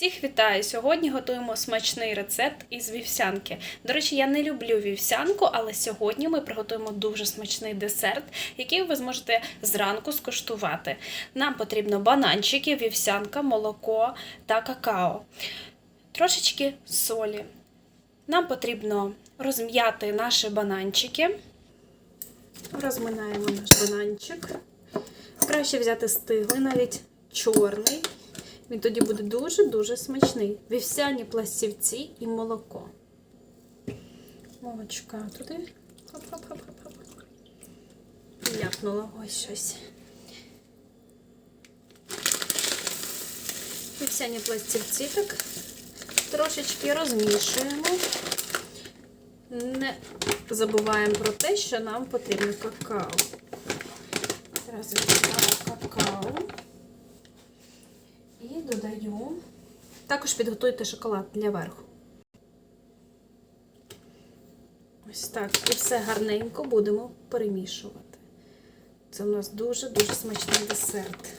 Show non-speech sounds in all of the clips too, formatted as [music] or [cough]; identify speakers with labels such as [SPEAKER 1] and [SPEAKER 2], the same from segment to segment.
[SPEAKER 1] Всіх вітаю! Сьогодні готуємо смачний рецепт із вівсянки. До речі, я не люблю вівсянку, але сьогодні ми приготуємо дуже смачний десерт, який ви зможете зранку скуштувати. Нам потрібно бананчики, вівсянка, молоко та какао, трошечки солі. Нам потрібно розм'яти наші бананчики. Розминаємо наш бананчик. Краще взяти стиглий, навіть чорний. Він тоді буде дуже-дуже смачний. Вівсяні пластівці і молоко. Молочка туди. Ляпнула ось щось. Вівсяні пластівці так трошечки розмішуємо. Не забуваємо про те, що нам потрібно какао. Зараз я какао. І додаю. Також підготуйте шоколад для верху. Ось так. І все гарненько будемо перемішувати. Це у нас дуже-дуже смачний десерт.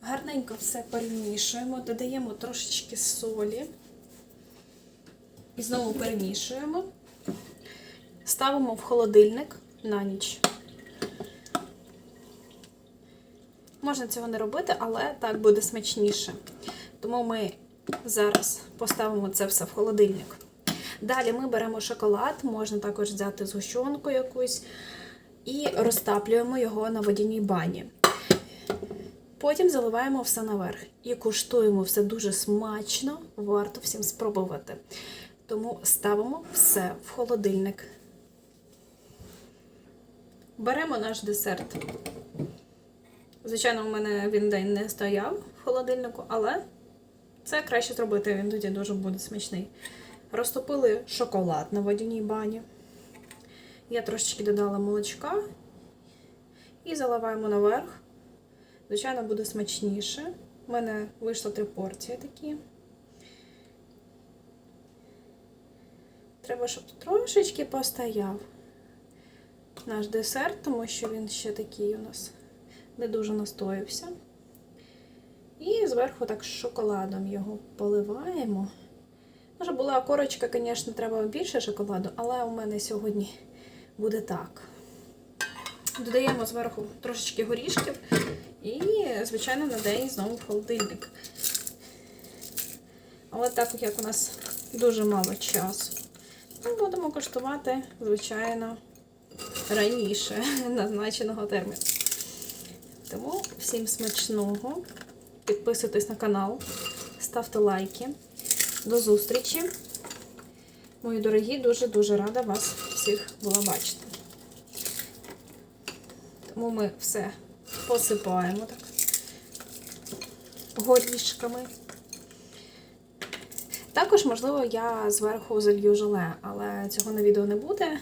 [SPEAKER 1] Гарненько все перемішуємо, додаємо трошечки солі. І знову перемішуємо. Ставимо в холодильник на ніч. Можна цього не робити, але так буде смачніше. Тому ми зараз поставимо це все в холодильник. Далі ми беремо шоколад, можна також взяти згущенку якусь, і розтаплюємо його на водяній бані. Потім заливаємо все наверх і куштуємо все дуже смачно, варто всім спробувати. Тому ставимо все в холодильник. Беремо наш десерт. Звичайно, у мене він день не стояв в холодильнику, але це краще зробити, він тоді дуже буде смачний. Розтопили шоколад на водяній бані. Я трошечки додала молочка і заливаємо наверх. Звичайно, буде смачніше. У мене вийшло три порції такі. Треба, щоб трошечки постояв наш десерт, тому що він ще такий у нас не дуже настоявся. І зверху так шоколадом його поливаємо. Може, була корочка, звісно, треба більше шоколаду, але у мене сьогодні буде так. Додаємо зверху трошечки горішків і, звичайно, на день знову в холодильник. Але так як у нас дуже мало часу, ми будемо коштувати, звичайно, раніше [laughs] назначеного терміну. Тому всім смачного. Підписуйтесь на канал, ставте лайки. До зустрічі. Мої дорогі, дуже-дуже рада вас всіх була бачити. Тому ми все посипаємо так горішками. Також, можливо, я зверху залью желе, але цього на відео не буде.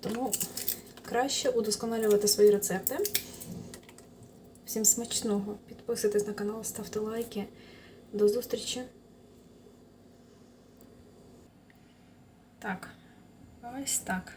[SPEAKER 1] Тому краще удосконалювати свої рецепти. Всім смачного! Підписуйтесь на канал, ставте лайки. До зустрічі! Так, ось так.